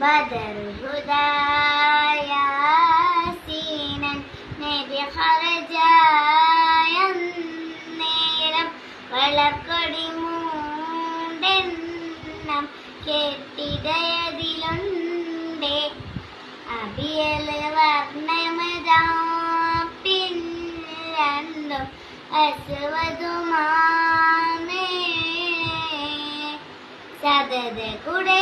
بدر ഹുദായാസീനൻ നബി ഖറജായം നേരം വളർക്കൊടി മൂണ്ടെണ്ണം കെട്ടിടയതിലുണ്ടേ അബിയല് വർണ്ണമതാ പിന്നണ്ടും അസുവതുമാമേ സതത കുടൈകോൽ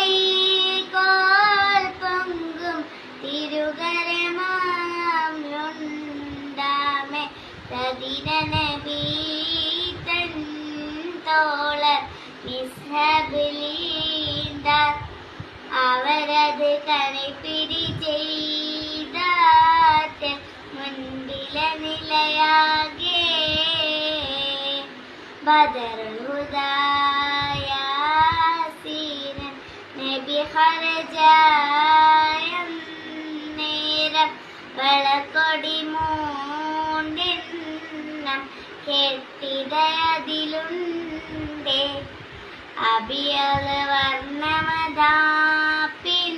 തോളർ മിസ്ഹബിലീന്താർ. അവരത് കണിപ്പിരി ചെയ്താറ്റ് മുൻപില നിലയാകെ. ബദറുദായാസീനൻ നബി ഹരജായ നേരം വളക്കൊടി മൂണ്ടെണ്ണം കെട്ടിടയതിലുണ്ടേ അബിയൽ വർണമതാപ്പിൻ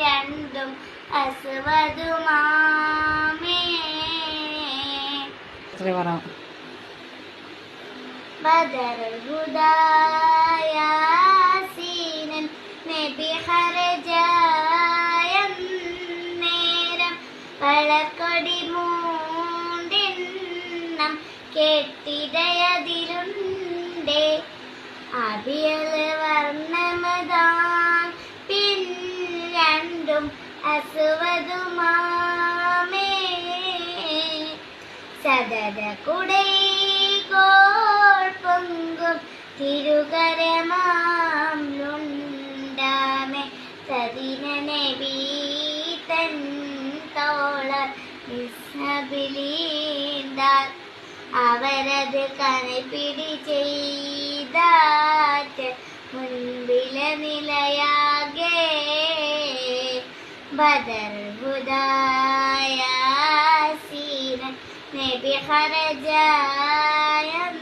രണ്ടും അസുവതുമാമേ. പറ. ബദറുദായാസീനൻ നബി നേരം വളക്കൊടി കെട്ടിടയതിലുണ്ടേ. അബിയൽ വർണമതാൻ പിൻ രണ്ടും അസുവതുമാമേ. സദത കുടൈകോൾ പൊങ്കും തിരുകരമാണ്ടാമേ സതിനനെ വീതൻ അവരത് കണിപ്പിടി ചെയ്താറ്റ് മുൻപില നിലയാകെ ബദർ ഹുദായാസീനൻ നബി ഖറജായം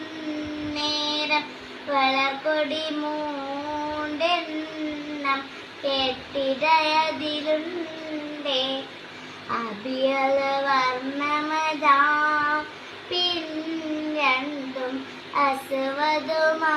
നേരം വളർക്കൊടി മൂണ്ടെണ്ണം കെട്ടിടയതിലുണ്ടേ. അബിയല വർണമതാ ಅಸವದು ಮಾ